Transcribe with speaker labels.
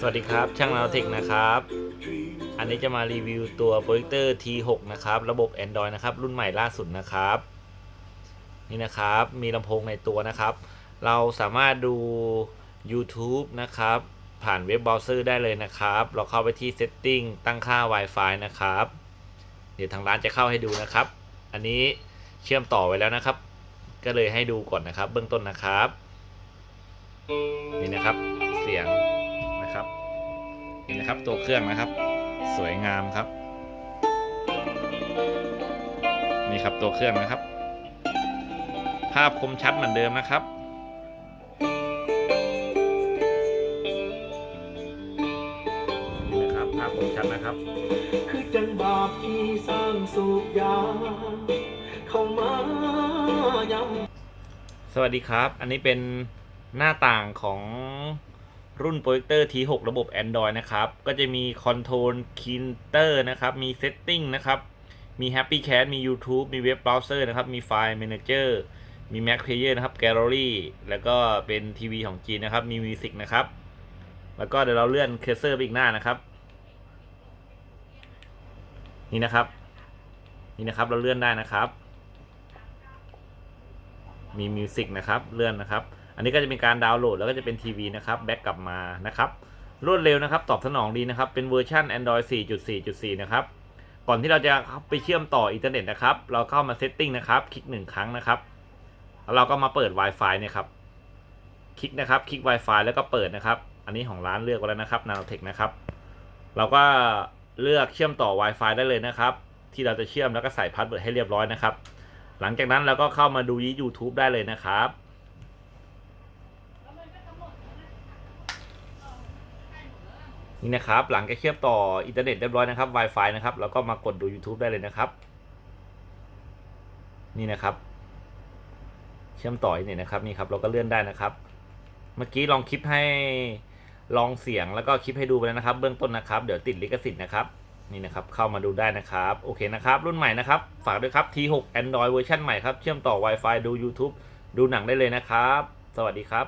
Speaker 1: สวัสดีครับช่างนาโนเทคนะครับ อันนี้จะมารีวิวตัวโปรเจคเตอร์ T6 นะครับ ระบบ Android นะครับ รุ่นใหม่ล่าสุดนะครับ นี่นะครับ มีลำโพงในตัวนะครับ เราสามารถดู YouTube นะครับ ผ่านเว็บเบราว์เซอร์ได้เลยนะครับ เราเข้าไปที่ Setting ตั้งค่า Wi-Fi นะครับ เดี๋ยวทางร้านจะเข้าให้ดูนะครับ อันนี้เชื่อมต่อไว้แล้วนะครับ ก็เลยให้ดูก่อนนะครับ เบื้องต้นนะครับ นี่นะครับ เสียง นะครับนี่นะครับตัวเครื่องนะครับ สวยงามครับ นี่ครับตัวเครื่องนะครับ ภาพคมชัดเหมือนเดิมนะครับนี่นะครับภาพคมชัดนะครับ
Speaker 2: คือจังบาปที่สร้างสุขยาเข้ามายำ
Speaker 1: สวัสดีครับ อันนี้เป็นหน้าต่างของ รุ่นโปรเจคเตอร์ T6 ระบบ Android นะครับ ก็จะมี Control Kinter นะครับ มี Setting นะครับ มี Happy Cat มี YouTube มี Web Browser นะครับ มี File Manager มี Mac Player นะครับ Gallery แล้วก็เป็นทีวีของจีนนะครับ มี Music นะครับ แล้วก็เดี๋ยวเราเลื่อนเคเซอร์ไปอีกหน้านะครับ นี่นะครับ นี่นะครับ เราเลื่อนได้นะครับ มีมิวสิกนะครับ เลื่อนนะครับ อันนี้ก็จะเป็นการดาวน์โหลดแล้วก็จะเป็นทีวีนะครับแบ็กกลับมานะครับรวดเร็วนะครับ ตอบสนองดีนะครับ เป็นเวอร์ชัน Android 4.4.4 นะครับ ก่อนที่เราจะไปเชื่อมต่ออินเทอร์เน็ตนะครับ เราเข้ามาเซตติ้งนะครับ คลิกหนึ่งครั้งนะครับแล้วเราก็มาเปิด Wi-Fi เนี่ยครับ คลิกนะครับ คลิก Wi-Fi แล้วก็เปิดนะครับ อันนี้ของร้านเลือกไว้แล้วนะครับ Nanotech นะครับ เราก็เลือกเชื่อมต่อ Wi-Fi ได้เลยนะครับ ที่เราจะเชื่อมแล้วก็ใส่พาสเวิร์ดให้เรียบร้อยนะครับ หลังจากนั้นเราก็เข้ามาดูยี่ YouTube ได้เลยนะครับ นี่นะครับ หลังจากเชื่อมต่ออินเทอร์เน็ตเรียบร้อยนะครับ Wi-Fi นะครับ แล้วก็มากดดู YouTube ได้เลยนะครับ นี่นะครับ เชื่อมต่ออินเทอร์เน็ตนะครับนี่ครับเราก็เลื่อนได้นะครับ เมื่อกี้ลองคลิปให้ลองเสียงแล้วก็คลิปให้ดูไปแล้วนะครับ เบื้องต้นนะครับ เดี๋ยวติดลิขสิทธิ์นะครับนี่นะครับเข้ามาดูได้นะครับ โอเคนะครับ รุ่นใหม่นะครับ ฝากด้วยครับ T6 Android เวอร์ชันใหม่ครับ เชื่อมต่อ Wi-Fi ดู YouTube ดูหนังได้เลยนะครับ สวัสดีครับ